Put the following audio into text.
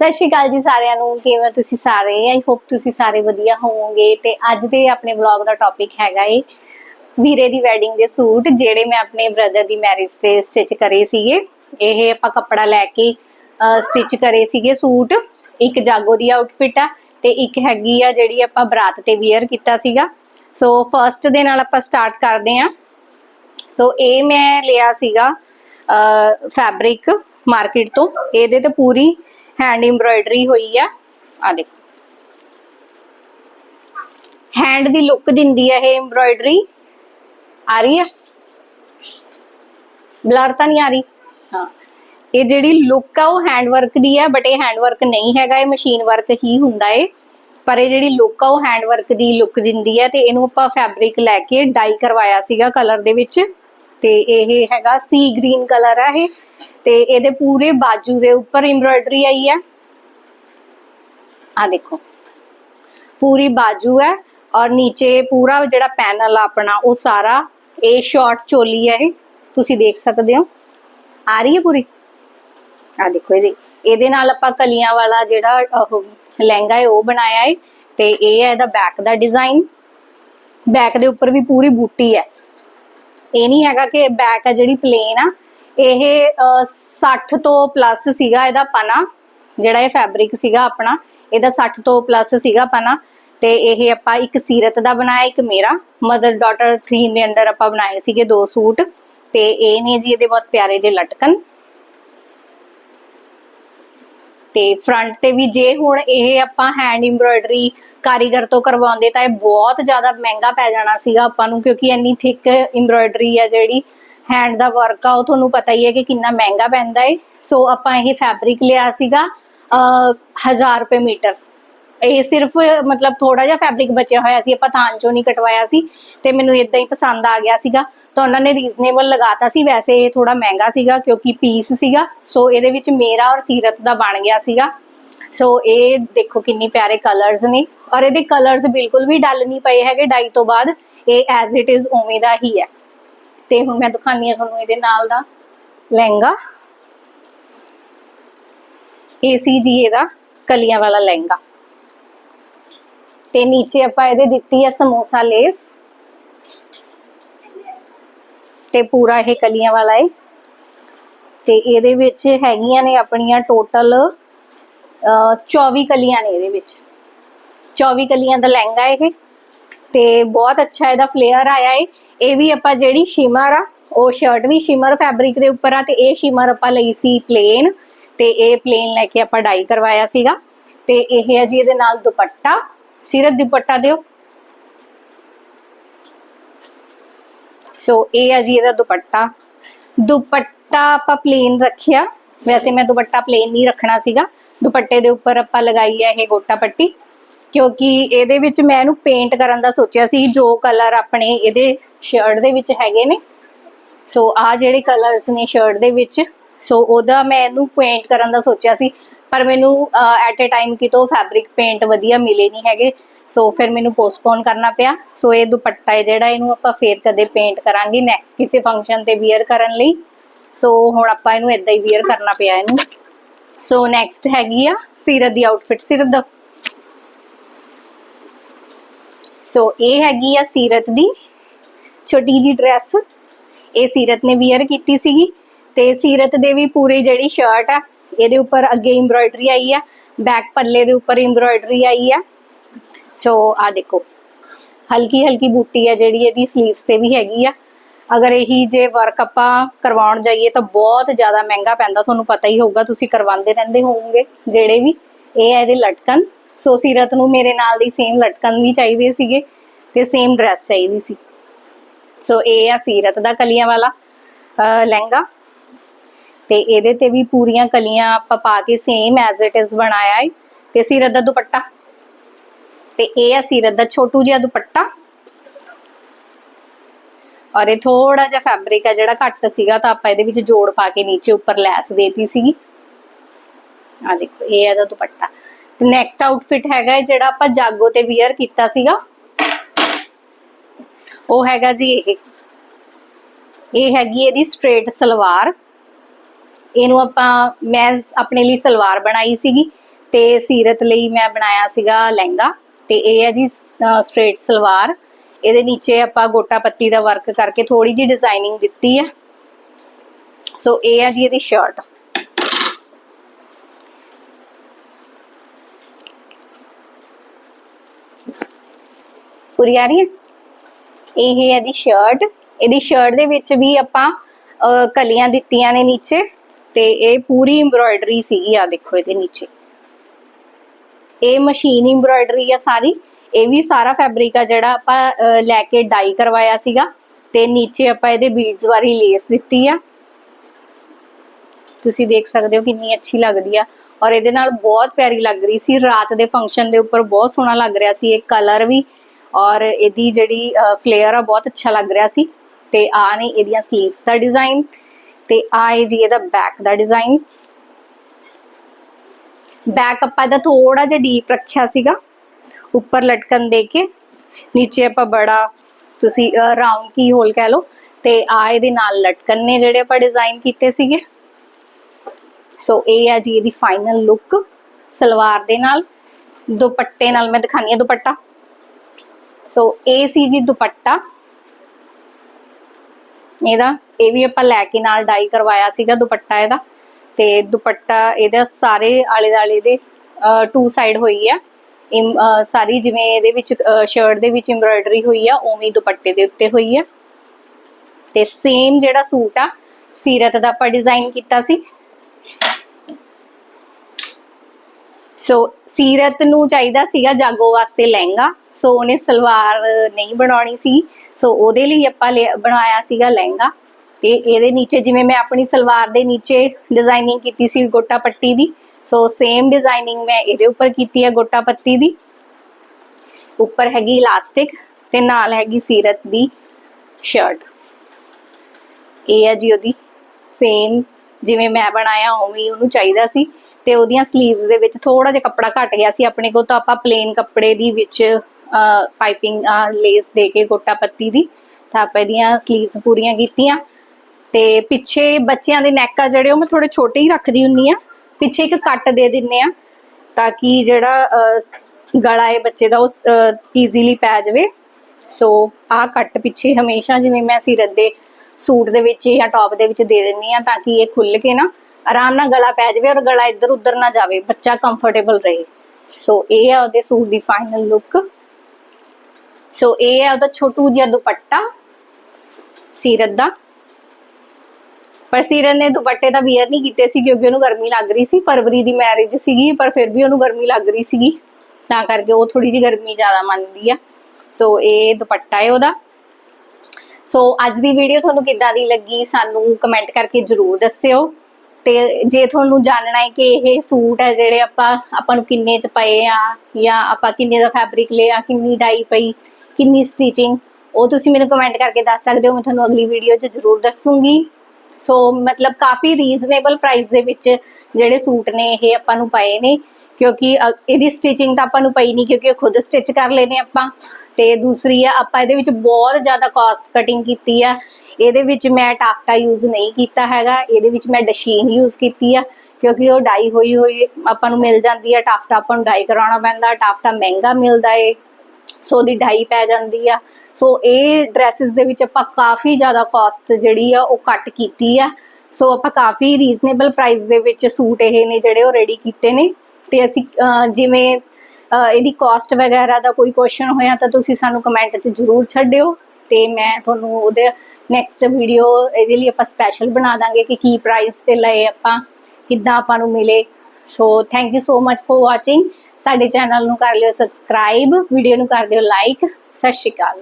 ਸਤਿ ਸ਼੍ਰੀ ਅਕਾਲ ਜੀ ਸਾਰਿਆਂ ਨੂੰ, ਕਿਵੇਂ ਤੁਸੀਂ ਸਾਰੇ? ਆਈ ਹੋਪ ਤੁਸੀਂ ਸਾਰੇ ਵਧੀਆ ਹੋਵੋਗੇ। ਤੇ ਅੱਜ ਦੇ ਆਪਣੇ ਵਲੌਗ ਦਾ ਟੌਪਿਕ ਹੈਗਾ ਏ ਵੀਰੇ ਦੀ ਵੈਡਿੰਗ ਦੇ ਸੂਟ, ਜਿਹੜੇ ਮੈਂ ਆਪਣੇ ਬ੍ਰਦਰ ਦੀ ਮੈਰਿਜ ਤੇ ਸਟਿਚ ਕਰੇ ਸੀਗੇ। ਇਹ ਆਪਾਂ ਕੱਪੜਾ ਲੈ ਕੇ ਸਟਿਚ ਕਰੇ ਸੀਗੇ ਸੂਟ। ਇੱਕ ਜਾਗੋ ਦੀ ਆਊਟਫਿਟ ਆ ਤੇ ਇੱਕ ਹੈਗੀ ਆ ਜਿਹੜੀ ਆਪਾਂ ਬਰਾਤ ਤੇ ਵੇਅਰ ਕੀਤਾ ਸੀਗਾ। ਸੋ ਫਰਸਟ ਦੇ ਨਾਲ ਆਪਾਂ ਸਟਾਰਟ ਕਰਦੇ ਆ। ਸੋ ਇਹ ਮੈਂ ਲਿਆ ਸੀਗਾ ਫੈਬਰਿਕ ਮਾਰਕੀਟ ਤੋਂ। ਇਹਦੇ ਤੇ ਪੂਰੀ ਹੈਂਡ ਐਮਬ੍ਰਾਇਡਰੀ ਹੋਈ ਆ। ਆ ਦੇਖੋ। ਹੈਂਡ ਦੀ ਲੁੱਕ ਦਿੰਦੀ ਹੈ ਇਹ ਐਮਬ੍ਰਾਇਡਰੀ ਆ ਰਹੀ ਹੈ ਬਲਰ ਤਾਂ ਨਹੀਂ ਆ ਰਹੀ? ਹਾਂ। ਇਹ ਜਿਹੜੀ ਲੁੱਕ ਆ ਉਹ ਹੈਂਡ ਵਰਕ ਦੀ ਹੈ ਬਟ ਇਹ ਹੈਂਡ ਵਰਕ ਨਹੀਂ ਹੈਗਾ, ਇਹ ਮਸ਼ੀਨ ਵਰਕ ਹੀ ਹੁੰਦਾ ਏ। ਪਰ ਇਹ ਜਿਹੜੀ ਲੁੱਕ ਆ, ਉਹ ਹੈਂਡ ਵਰਕ ਦੀ ਲੁੱਕ ਦਿੰਦੀ ਹੈ ਤੇ ਇਹਨੂੰ ਆਪਾਂ ਫੈਬਰਿਕ ਲੈ ਕੇ ਡਾਈ ਕਰਵਾਇਆ ਸੀਗਾ ਕਲਰ ਦੇ ਵਿੱਚ। ਤੇ ਇਹ ਹੈਗਾ ਸੀ ਗ੍ਰੀਨ ਕਲਰ ਆ ਇਹ। ਤੇ ਇਹਦੇ ਪੂਰੇ ਬਾਜੂ ਦੇ ਉੱਪਰ ਐਮਬ੍ਰਾਇਡਰੀ ਆਈ ਹੈ। ਆ ਦੇਖੋ, ਪੂਰੀ ਬਾਜੂ ਹੈ ਔਰ ਨੀਚੇ ਪੂਰਾ ਜਿਹੜਾ ਪੈਨਲ ਆ ਆਪਣਾ, ਉਹ ਸਾਰਾ, ਇਹ ਸ਼ਾਰਟ ਚੋਲੀ ਹੈ ਇਹ, ਤੁਸੀਂ ਦੇਖ ਸਕਦੇ ਹੋ। ਆ ਰਹੀ ਹੈ ਪੂਰੀ? ਆ ਦੇਖੋ ਇਹਦੇ ਇਹਦੇ ਨਾਲ ਆਪਾਂ ਕਲੀਆਂ ਵਾਲਾ ਜਿਹੜਾ ਉਹ ਲਹਿੰਗਾ ਹੈ, ਉਹ ਬਣਾਇਆ ਹੈ ਤੇ ਇਹ ਹੈ ਇਹਦਾ ਬੈਕ ਦਾ ਡਿਜ਼ਾਈਨ ਬੈਕ ਦੇ ਉੱਪਰ ਵੀ ਪੂਰੀ ਬੂਟੀ ਹੈ। ਇਹ ਨਹੀਂ ਹੈਗਾ ਕਿ ਬੈਕ ਹੈ ਜਿਹੜੀ ਪਲੇਨ ਆ ਇਹ 60 ਤੋਂ ਪਲੱਸ ਸੀਗਾ ਇਹਦਾ ਪਨਾ, ਜਿਹੜਾ ਇਹ ਫੈਬਰਿਕ ਸੀਗਾ ਆਪਣਾ। ਇਹਦਾ 60 ਤੋਂ ਪਲੱਸ ਸੀਗਾ ਪਨਾ। ਤੇ ਇਹ ਆਪਾਂ ਇੱਕ ਸੀਰਤ ਦਾ ਬਣਾਇਆ, ਇੱਕ ਮੇਰਾ। ਮਦਰ ਡਾਟਰ ਥੀਮ ਦੇ ਅੰਡਰ ਆਪਾਂ ਬਣਾਏ ਸੀਗੇ ਦੋ ਸੂਟ। ਤੇ ਇਹ ਨੇ ਜੀ ਇਹਦੇ ਬਹੁਤ ਪਿਆਰੇ ਜਿਹੇ ਲਟਕਨ ਤੇ ਫਰੰਟ ਤੇ ਵੀ ਜੇ ਹੁਣ ਇਹ ਆਪਾਂ ਹੈਂਡ ਐਮਬ੍ਰਾਇਡਰੀ ਕਾਰੀਗਰ ਤੋਂ ਕਰਵਾਉਂਦੇ ਤਾਂ ਇਹ ਬਹੁਤ ਜ਼ਿਆਦਾ ਮਹਿੰਗਾ ਪੈ ਜਾਣਾ ਸੀਗਾ ਆਪਾਂ ਨੂੰ, ਕਿਉਂਕਿ ਇੰਨੀ ਥਿਕ ਐਮਬ੍ਰਾਇਡਰੀ ਆ ਜਿਹੜੀ। ਹੈਂਡ ਦਾ ਵਰਕ ਆ, ਉਹ ਤੁਹਾਨੂੰ ਪਤਾ ਹੀ ਹੈ ਕਿ ਕਿੰਨਾ ਮਹਿੰਗਾ ਪੈਂਦਾ ਏ। ਸੋ ਆਪਾਂ ਇਹ ਫੈਬਰਿਕ ਲਿਆ ਸੀਗਾ 1000 ਰੁਪਏ ਮੀਟਰ। ਇਹ ਸਿਰਫ, ਮਤਲਬ ਥੋੜਾ ਜਿਹਾ ਫੈਬਰਿਕ ਬਚਿਆ ਹੋਇਆ ਸੀ, ਆਪਾਂ ਥਾਨ ਚੋਂ ਨਹੀਂ ਕਟਵਾਇਆ ਸੀ, ਤੇ ਮੈਨੂੰ ਇਦਾਂ ਹੀ ਪਸੰਦ ਆ ਗਿਆ ਸੀਗਾ। ਤਾਂ ਉਹਨਾਂ ਨੇ ਰੀਜ਼ਨੇਬਲ ਲਗਾਤਾ ਸੀ, ਵੈਸੇ ਇਹ ਥੋੜਾ ਮਹਿੰਗਾ ਸੀਗਾ, ਕਿਉਂਕਿ ਪੀਸ ਸੀਗਾ। ਸੋ ਇਹਦੇ ਵਿੱਚ ਮੇਰਾ ਔਰ ਸੀਰਤ ਦਾ ਬਣ ਗਿਆ ਸੀਗਾ। ਸੋ ਇਹ ਦੇਖੋ ਕਿੰਨੀ ਪਿਆਰੇ ਕਲਰਸ ਨੇ। ਔਰ ਇਹਦੇ ਕਲਰਸ ਬਿਲਕੁਲ ਵੀ ਡਲ ਨਹੀਂ ਪਏ ਹੈਗੇ, ਡਾਈ ਤੋਂ ਬਾਅਦ। ਇਹ ਐਜ਼ ਇਟ ਇਜ਼ ਉਵੇਂ ਦਾ ਹੀ ਹੈ। ਤੇ ਹੁਣ ਮੈਂ ਦਿਖਾਨੀ ਆ ਤੁਹਾਨੂੰ ਇਹਦੇ ਨਾਲ ਦਾ ਲਹਿੰਗਾ। ਇਹ ਸੀ ਕਲੀਆਂ ਵਾਲਾ ਲਹਿੰਗਾ। ਤੇ ਨੀਚੇ ਆਪਾਂ ਇਹਦੇ ਦਿੱਤੀ ਹੈ ਸਮੋਸਾ ਲੇਸ। ਤੇ ਪੂਰਾ ਇਹ ਕਲੀਆਂ ਵਾਲਾ ਹੈ ਤੇ ਇਹਦੇ ਵਿੱਚ ਹੈਗੀਆਂ ਨੇ ਆਪਣੀਆਂ ਟੋਟਲ 24 ਕਲੀਆਂ ਨੇ ਇਹਦੇ ਵਿੱਚ। 24 ਕਲੀਆਂ ਦਾ ਲਹਿੰਗਾ ਇਹ। ਤੇ ਬਹੁਤ ਅੱਛਾ ਇਹਦਾ ਫਲੇਅਰ ਆਇਆ ਹੈ ਇਹ ਵੀ ਆਪਾਂ ਜਿਹੜੀ ਸ਼ਿਮਰ ਆ, ਉਹ ਸ਼ਰਟ ਵੀ ਸ਼ਿਮਰ ਫੈਬਰਿਕ ਦੇ ਉੱਪਰ ਆ ਤੇ ਇਹ ਸ਼ਿਮਰ ਆਪਾਂ ਲਈ ਸੀ ਪਲੇਨ ਤੇ ਇਹ ਪਲੇਨ ਲੈ ਕੇ ਆਪਾਂ ਡਾਈ ਕਰਵਾਇਆ ਸੀਗਾ। ਤੇ ਇਹ ਹੈ ਜੀ ਇਹਦੇ ਨਾਲ ਦੁਪੱਟਾ, ਸਿਰਫ ਦੁਪੱਟਾ ਦਿਓ। ਸੋ ਇਹ ਹੈ ਜੀ ਇਹਦਾ ਦੁਪੱਟਾ। ਦੁਪੱਟਾ ਆਪਾਂ ਪਲੇਨ ਰੱਖਿਆ। ਵੈਸੇ ਮੈਂ ਦੁਪੱਟਾ ਪਲੇਨ ਨਹੀਂ ਰੱਖਣਾ ਸੀਗਾ। ਦੁਪੱਟੇ ਦੇ ਉੱਪਰ ਆਪਾਂ ਲਗਾਈ ਹੈ ਇਹ ਗੋਟਾ ਪੱਟੀ। ਕਿਉਂਕਿ ਇਹਦੇ ਵਿੱਚ ਮੈਂ ਇਹਨੂੰ ਪੇਂਟ ਕਰਨ ਦਾ ਸੋਚਿਆ ਸੀ, ਜੋ ਕਲਰ ਆਪਣੇ ਇਹਦੇ ਸ਼ਰਟ ਦੇ ਵਿੱਚ ਹੈਗੇ ਨੇ। ਸੋ ਆ ਜਿਹੜੇ ਕਲਰਸ ਨੇ ਸ਼ਰਟ ਦੇ ਵਿੱਚ ਸੋ ਉਹਦਾ ਮੈਂ ਇਹਨੂੰ ਪੇਂਟ ਕਰਨ ਦਾ ਸੋਚਿਆ ਸੀ। ਪਰ ਮੈਨੂੰ ਐਟ ਅ ਟਾਈਮ ਕਿਤੋਂ ਫੈਬਰਿਕ ਪੇਂਟ ਵਧੀਆ ਮਿਲੇ ਨਹੀਂ ਹੈਗੇ। ਸੋ ਫਿਰ ਮੈਨੂੰ ਪੋਸਟਪੋਨ ਕਰਨਾ ਪਿਆ। ਸੋ ਇਹ ਦੁਪੱਟਾ ਹੈ ਜਿਹੜਾ ਇਹਨੂੰ ਆਪਾਂ ਫੇਰ ਕਦੇ ਪੇਂਟ ਕਰਾਂਗੇ ਨੈਕਸਟ ਕਿਸੇ ਫੰਕਸ਼ਨ ਤੇ ਵੇਅਰ ਕਰਨ ਲਈ। ਸੋ ਹੁਣ ਆਪਾਂ ਇਹਨੂੰ ਇਦਾਂ ਹੀ ਵੇਅਰ ਕਰਨਾ ਪਿਆ ਇਹਨੂੰ। ਸੋ ਨੈਕਸਟ ਹੈਗੀ ਆ ਸੀਰਤ ਦੀ ਆਊਟਫਿਟ ਸੀਰਤ ਦਾ ਸੋ ਇਹ ਹੈਗੀ ਆ ਸੀਰਤ ਦੀ ਛੋਟੀ ਜੀ ਡਰੈਸ ਇਹ ਸੀਰਤ ਨੇ ਵੇਅਰ ਕੀਤੀ ਸੀਗੀ। ਤੇ ਸੀਰਤ ਦੇ ਵੀ ਪੂਰੀ ਜਿਹੜੀ ਸ਼ਰਟ ਆ, ਇਹਦੇ ਉੱਪਰ ਅੱਗੇ ਐਮਬ੍ਰਾਇਡਰੀ ਆਈ ਆ ਬੈਕ ਪੱਲੇ ਦੇ ਉੱਪਰ ਐਮਬ੍ਰਾਇਡਰੀ ਆਈ ਆ। ਸੋ ਆ ਦੇਖੋ ਹਲਕੀ ਹਲਕੀ ਬੂਟੀ ਆ ਜਿਹੜੀ ਇਹਦੀ ਸਲੀਵਸ ਤੇ ਵੀ ਹੈਗੀ ਆ। ਅਗਰ ਇਹੀ ਜੇ ਵਰਕ ਆਪਾਂ ਕਰਵਾਉਣ ਜਾਈਏ ਤਾਂ ਬਹੁਤ ਜ਼ਿਆਦਾ ਮਹਿੰਗਾ ਪੈਂਦਾ, ਤੁਹਾਨੂੰ ਪਤਾ ਹੀ ਹੋਊਗਾ, ਤੁਸੀਂ ਕਰਵਾਉਂਦੇ ਰਹਿੰਦੇ ਹੋਵੋਗੇ ਜਿਹੜੇ ਵੀ। ਇਹ ਹੈ ਇਹਦੇ ਲਟਕਣ। ਸੋ ਸੀਰਤ ਨੂੰ ਮੇਰੇ ਨਾਲ ਦੀ ਸੇਮ ਲਟਕਣ ਵੀ ਚਾਹੀਦੇ ਸੀਗੇ ਤੇ ਸੇਮ ਡਰੈਸ ਚਾਹੀਦੀ ਸੀ। ਸੋ ਇਹ ਆ ਸੀਰਤ ਦਾ ਕਲੀਆਂ ਵਾਲਾ ਲਹਿੰਗਾ। ਤੇ ਇਹਦੇ ਤੇ ਵੀ ਪੂਰੀਆਂ ਕਲੀਆਂ ਆਪਾਂ ਪਾ ਕੇ ਸੇਮ ਐਜ਼ ਇਟ ਇਜ਼ ਬਣਾਇਆ ਹੈ ਤੇ ਸੀਰਤ ਦਾ ਦੁਪੱਟਾ। ਤੇ ਇਹ ਆ ਸੀਰਤ ਦਾ ਛੋਟੂ ਜਿਹਾ ਦੁਪੱਟਾ। ਔਰ ਇਹ ਥੋੜਾ ਜਿਹਾ ਫੈਬਰਿਕ ਆ ਜਿਹੜਾ ਘੱਟ ਸੀਗਾ, ਤਾਂ ਆਪਾਂ ਇਹਦੇ ਵਿੱਚ ਜੋੜ ਪਾ ਕੇ ਨੀਚੇ ਉੱਪਰ ਲੈਸ ਦੇਤੀ ਸੀਗੀ। ਆ ਦੇਖੋ, ਇਹ ਇਹਦਾ ਦੁਪੱਟਾ। ਨੈਕਸਟ ਆਊਟਫਿਟ ਹੈਗਾ ਜਿਹੜਾ ਆਪਾਂ ਜਾਗੋ ਤੇ ਵੇਅਰ ਕੀਤਾ ਸੀਗਾ। ਉਹ ਹੈਗਾ ਜੀ ਇਹ। ਇਹ ਹੈਗੀ ਇਹਦੀ ਸਟ੍ਰੇਟ ਸਲਵਾਰ। ਇਹਨੂੰ ਆਪਾਂ ਮੈਂ ਆਪਣੇ ਲਈ ਸਲਵਾਰ ਬਣਾਈ ਸੀਗੀ ਤੇ ਸੀਰਤ ਲਈ ਮੈਂ ਬਣਾਇਆ ਸੀਗਾ ਲਹਿੰਗਾ ਤੇ ਇਹ ਹੈ ਜੀ ਸਟ੍ਰੇਟ ਸਲਵਾਰ। ਇਹਦੇ ਨੀਚੇ ਆਪਾਂ ਗੋਟਾ ਪੱਤੀ ਦਾ ਵਰਕ ਕਰਕੇ ਥੋੜੀ ਜੀ ਡਿਜ਼ਾਈਨਿੰਗ ਦਿੱਤੀ ਹੈ। ਸੋ ਇਹ ਹੈ ਜੀ ਇਹਦੀ ਸ਼ਰਟ ਪੂਰੀ ਆ ਰਹੀ ਹੈ? ਇਹ ਹੈ ਇਹਦੀ ਸ਼ਰਟ ਇਹਦੀ ਸ਼ਰਟ ਦੇ ਵਿੱਚ ਵੀ ਆਪਾਂ ਕਲੀਆਂ ਦਿੱਤੀਆਂ ਨੇ ਨੀਚੇ ਤੇ ਇਹ ਪੂਰੀ ਐਮਬ੍ਰੋਇਡਰੀ ਸੀਗੀ ਆ ਦੇਖੋ ਇਹਦੇ ਨੀਚੇ। ਇਹ ਮਸ਼ੀਨ ਐਮਬ੍ਰੋਇਡਰੀ ਆ ਸਾਰੀ। ਇਹ ਵੀ ਸਾਰਾ ਫੈਬਰਿਕ ਆ ਜਿਹੜਾ ਆਪਾਂ ਲੈ ਕੇ ਡਾਈ ਕਰਵਾਇਆ ਸੀਗਾ ਤੇ ਨੀਚੇ ਆਪਾਂ ਇਹਦੇ ਬੀਡਸ ਵਾਲੀ ਲੇਸ ਦਿੱਤੀ ਆ। ਤੁਸੀਂ ਦੇਖ ਸਕਦੇ ਹੋ ਕਿੰਨੀ ਅੱਛੀ ਲੱਗਦੀ ਆ। ਔਰ ਇਹਦੇ ਨਾਲ ਬਹੁਤ ਪਿਆਰੀ ਲੱਗ ਰਹੀ ਸੀ। ਰਾਤ ਦੇ ਫੰਕਸ਼ਨ ਦੇ ਉੱਪਰ ਬਹੁਤ ਸੋਹਣਾ ਲੱਗ ਰਿਹਾ ਸੀ। ਇਹ ਕਲਰ ਵੀ ਔਰ ਇਹਦੀ ਜਿਹੜੀ ਫਲੇਅਰ ਆ, ਬਹੁਤ ਅੱਛਾ ਲੱਗ ਰਿਹਾ ਸੀ। ਤੇ ਆ ਨੇ ਇਹਦੀਆਂ ਸਲੀਵਸ ਦਾ ਡਿਜ਼ਾਈਨ ਤੇ ਆ ਹੈ ਜੀ ਇਹਦਾ ਬੈਕ ਦਾ ਡਿਜ਼ਾਈਨ ਬੈਕ ਆਪਾਂ ਇਹਦਾ ਥੋੜਾ ਜਿਹਾ ਡੀਪ ਰੱਖਿਆ ਸੀਗਾ। ਉੱਪਰ ਲਟਕਣ ਦੇ ਕੇ। ਨੀਚੇ ਆਪਾਂ ਬੜਾ ਤੁਸੀਂ ਰਾਉਂਡ ਕੀ ਹੋਲ ਕਹਿ ਲਓ। ਤੇ ਆ ਇਹਦੇ ਨਾਲ ਲਟਕਣ ਨੇ ਜਿਹੜੇ ਆਪਾਂ ਡਿਜ਼ਾਈਨ ਕੀਤੇ ਸੀਗੇ। ਸੋ ਇਹ ਹੈ ਜੀ ਇਹਦੀ ਫਾਈਨਲ ਲੁੱਕ ਸਲਵਾਰ ਦੇ ਨਾਲ, ਦੁਪੱਟੇ ਨਾਲ ਮੈਂ ਦਿਖਾਨੀ ਆ ਦੁਪੱਟਾ। ਸੋ ਇਹ ਸੀ ਜੀ ਦੁਪੱਟਾ। ਇਹਦਾ, ਇਹ ਵੀ ਆਪਾਂ ਲੈ ਕੇ ਨਾਲ ਡਾਈ ਕਰਵਾਇਆ ਸੀਗਾ ਦੁਪੱਟਾ ਇਹਦਾ। ਤੇ ਦੁਪੱਟਾ ਇਹਦਾ ਸਾਰੇ ਆਲੇ ਦਾਲੇ ਦੇ ਟੂ ਸਾਈਡ ਹੋਈ ਆ। ਸਾਰੀ ਜਿਵੇਂ ਇਹਦੇ ਵਿੱਚ ਸ਼ਰਟ ਦੇ ਵਿੱਚ ਐਮਬ੍ਰਾਇਡਰੀ ਹੋਈ ਆ, ਉਵੇਂ ਦੁਪੱਟੇ ਦੇ ਉੱਤੇ ਹੋਈ ਆ। ਤੇ ਸੇਮ ਜਿਹੜਾ ਸੂਟ ਆ, ਸੀਰਤ ਦਾ ਆਪਾਂ ਡਿਜ਼ਾਈਨ ਕੀਤਾ ਸੀ। ਸੋ ਸੀਰਤ ਨੂੰ ਚਾਹੀਦਾ ਸੀਗਾ ਜਾਗੋ ਵਾਸਤੇ ਲਹਿੰਗਾ। ਸੋ ਉਹਨੇ ਸਲਵਾਰ ਨਹੀਂ ਬਣਾਉਣੀ ਸੀ। ਸੋ ਉਹਦੇ ਲਈ ਆਪਾਂ ਬਣਾਇਆ ਸੀਗਾ ਲਹਿੰਗਾ। ਤੇ ਇਹਦੇ ਨੀਚੇ ਜਿਵੇਂ ਮੈਂ ਆਪਣੀ ਸਲਵਾਰ ਦੇ ਨੀਚੇ ਡਿਜ਼ਾਈਨਿੰਗ ਕੀਤੀ ਸੀ ਗੋਟਾ ਪੱਟੀ ਦੀ। ਸੋ ਸੇਮ ਡਿਜ਼ਾਈਨਿੰਗ ਮੈਂ ਇਹਦੇ ਉੱਪਰ ਕੀਤੀ ਹੈ ਗੋਟਾ ਪੱਤੀ ਦੀ। ਉੱਪਰ ਹੈਗੀ ਇਲਾਸਟਿਕ ਤੇ ਨਾਲ ਹੈਗੀ ਸੀਰਤ ਦੀ ਸ਼ਰਟ ਇਹ ਹੈ ਜੀ ਉਹਦੀ। ਸੇਮ ਜਿਵੇਂ ਮੈਂ ਬਣਾਇਆ, ਉਵੇਂ ਹੀ ਉਹਨੂੰ ਚਾਹੀਦਾ ਸੀ। ਤੇ ਉਹਦੀਆਂ ਸਲੀਵਸ ਦੇ ਵਿੱਚ ਥੋੜਾ ਜਿਹਾ ਕੱਪੜਾ ਘਟ ਗਿਆ ਸੀ ਆਪਣੇ ਕੋਲ, ਤਾਂ ਆਪਾਂ ਪਲੇਨ ਕੱਪੜੇ ਦੀ ਵਿੱਚ ਪਾਈਪਿੰਗ ਲੇਸ ਦੇ ਕੇ ਗੋਟਾ ਪੱਤੀ ਦੀ, ਤਾਂ ਆਪਾਂ ਇਹਦੀਆਂ ਸਲੀਵਸ ਪੂਰੀਆਂ ਕੀਤੀਆਂ। ਤੇ ਪਿੱਛੇ ਬੱਚਿਆਂ ਦੇ ਨੈਕ ਆ ਜਿਹੜੇ, ਉਹ ਮੈਂ ਥੋੜੇ ਛੋਟੇ ਹੀ ਰੱਖਦੀ ਹੁੰਨੀ ਆ ਪਿੱਛੇ ਇੱਕ ਕੱਟ ਦੇ ਦਿੰਨੇ ਆ ਤਾਂ ਕਿ ਜਿਹੜਾ ਗਲਾ ਹੈ ਬੱਚੇ ਦਾ, ਉਹ ਈਜ਼ੀਲੀ ਪੈ ਜਾਵੇ। ਸੋ ਆਹ ਕੱਟ ਪਿੱਛੇ ਹਮੇਸ਼ਾ ਜਿਵੇਂ ਮੈਂ ਸਿਰ ਦੇ ਸੂਟ ਦੇ ਵਿੱਚ ਜਾਂ ਟੌਪ ਦੇ ਵਿੱਚ ਦੇ ਦਿੰਨੀ ਆ ਤਾਂ ਕਿ ਇਹ ਖੁੱਲ ਕੇ ਨਾ ਆਰਾਮ ਨਾਲ ਗਲਾ ਪੈ ਜਾਵੇ ਔਰ ਗਲਾ ਇੱਧਰ ਉੱਧਰ ਨਾ ਜਾਵੇ, ਬੱਚਾ ਕੰਫਰਟੇਬਲ ਰਹੇ। ਸੋ ਇਹ ਹੈ ਉਹਦੇ ਸੂਟ ਦੀ ਫਾਈਨਲ ਲੁੱਕ ਸੋ ਇਹ ਹੈ ਉਹਦਾ ਛੋਟੂ ਜਿਹਾ ਦੁਪੱਟਾ, ਸੀਰਤ ਦਾ। ਪਰ ਸੀਰਤ ਨੇ ਦੁਪੱਟੇ ਦਾ ਵੀਅਰ ਨਹੀਂ ਕੀਤੇ ਸੀ ਕਿਉਂਕਿ ਉਹਨੂੰ ਗਰਮੀ ਲੱਗ ਰਹੀ ਸੀ। ਫਰਵਰੀ ਦੀ ਮੈਰਿਜ ਸੀਗੀ, ਪਰ ਫਿਰ ਵੀ ਉਹਨੂੰ ਗਰਮੀ ਲੱਗ ਰਹੀ ਸੀਗੀ। ਤਾਂ ਕਰਕੇ ਉਹ ਥੋੜੀ ਜਿਹੀ ਗਰਮੀ ਜ਼ਿਆਦਾ ਮੰਨਦੀ ਆ। ਸੋ ਇਹ ਦੁਪੱਟਾ ਹੈ ਉਹਦਾ। ਸੋ ਅੱਜ ਦੀ ਵੀਡੀਓ ਤੁਹਾਨੂੰ ਕਿੱਦਾਂ ਦੀ ਲੱਗੀ ਸਾਨੂੰ ਕਮੈਂਟ ਕਰਕੇ ਜਰੂਰ ਦੱਸਿਓ। ਤੇ ਜੇ ਤੁਹਾਨੂੰ ਜਾਣਨਾ ਹੈ ਕਿ ਇਹ ਸੂਟ ਹੈ ਜਿਹੜੇ ਆਪਾਂ ਆਪਾਂ ਨੂੰ ਕਿੰਨੇ ਚ ਪਏ ਆ, ਜਾਂ ਆਪਾਂ ਕਿੰਨੇ ਦਾ ਫੈਬਰਿਕ ਲਿਆ ਕਿੰਨੀ ਡਾਈ ਪਈ, ਕਿੰਨੀ ਸਟਿਚਿੰਗ ਉਹ ਤੁਸੀਂ ਮੈਨੂੰ ਕਮੈਂਟ ਕਰਕੇ ਦੱਸ ਸਕਦੇ ਹੋ, ਮੈਂ ਤੁਹਾਨੂੰ ਅਗਲੀ ਵੀਡੀਓ 'ਚ ਜਰੂਰ ਦੱਸੂਗੀ। ਸੋ ਮਤਲਬ ਕਾਫੀ ਰੀਜ਼ਨੇਬਲ ਪ੍ਰਾਈਸ ਦੇ ਵਿੱਚ ਜਿਹੜੇ ਸੂਟ ਨੇ, ਇਹ ਆਪਾਂ ਨੂੰ ਪਏ ਨੇ, ਕਿਉਂਕਿ ਇਹਦੀ ਸਟਿਚਿੰਗ ਤਾਂ ਆਪਾਂ ਨੂੰ ਪਈ ਨਹੀਂ, ਕਿਉਂਕਿ ਖੁਦ ਸਟਿਚ ਕਰ ਲੈਨੇ ਆਪਾਂ। ਤੇ ਦੂਸਰੀ ਆ, ਆਪਾਂ ਇਹਦੇ ਵਿੱਚ ਬਹੁਤ ਜ਼ਿਆਦਾ ਕਾਸਟ ਕਟਿੰਗ ਕੀਤੀ ਆ। ਇਹਦੇ ਵਿੱਚ ਮੈਂ ਟਾਫਟਾ ਯੂਜ਼ ਨਹੀਂ ਕੀਤਾ ਹੈਗਾ ਇਹਦੇ ਵਿੱਚ ਮੈਂ ਡਸ਼ੀਨ ਯੂਜ਼ ਕੀਤੀ ਆ ਕਿਉਂਕਿ ਉਹ ਡਾਈ ਹੋਈ ਹੋਈ ਆਪਾਂ ਨੂੰ ਮਿਲ ਜਾਂਦੀ ਆ ਟਾਫਟਾ ਆਪਾਂ ਨੂੰ ਡਾਈ ਕਰਾਉਣਾ ਪੈਂਦਾ ਟਾਫਟਾ ਮਹਿੰਗਾ ਮਿਲਦਾ ਏ ਸੋ ਦੀ ਡਾਈ ਪੈ ਜਾਂਦੀ ਆ। ਸੋ ਇਹ ਡਰੈਸਸ ਦੇ ਵਿੱਚ ਆਪਾਂ ਕਾਫੀ ਜ਼ਿਆਦਾ ਕਾਸਟ ਜਿਹੜੀ ਆ ਉਹ ਕੱਟ ਕੀਤੀ ਆ। ਸੋ ਆਪਾਂ ਕਾਫੀ ਰੀਜ਼ਨੇਬਲ ਪ੍ਰਾਈਸ ਦੇ ਵਿੱਚ ਸੂਟ ਇਹ ਨੇ ਜਿਹੜੇ ਉਹ ਰੈਡੀ ਕੀਤੇ ਨੇ। ਤੇ ਅਸੀਂ ਜਿਵੇਂ ਅਹ, ਇਹਦੀ ਕਾਸਟ ਵਗੈਰਾ ਦਾ ਕੋਈ ਕੁਐਸਚਨ ਹੋਇਆ ਤਾਂ ਤੁਸੀਂ ਸਾਨੂੰ ਕਮੈਂਟ 'ਚ ਜ਼ਰੂਰ ਛੱਡਿਓ। ਤੇ ਮੈਂ ਤੁਹਾਨੂੰ ਉਹਦੇ ਨੈਕਸਟ ਵੀਡੀਓ ਇਹਦੇ ਲਈ ਆਪਾਂ ਸਪੈਸ਼ਲ ਬਣਾ ਦਾਂਗੇ ਕਿ ਕੀ ਪ੍ਰਾਈਸ ਤੇ ਲਏ ਆਪਾਂ, ਕਿੱਦਾਂ ਆਪਾਂ ਨੂੰ ਮਿਲੇ। So thank you so much for watching ਸਾਡੇ ਚੈਨਲ ਨੂੰ ਕਰ ਲਿਓ ਸਬਸਕ੍ਰਾਈਬ ਵੀਡੀਓ ਨੂੰ ਕਰ ਦਿਓ ਲਾਈਕ ਸਤਿ ਸ਼੍ਰੀ ਅਕਾਲ।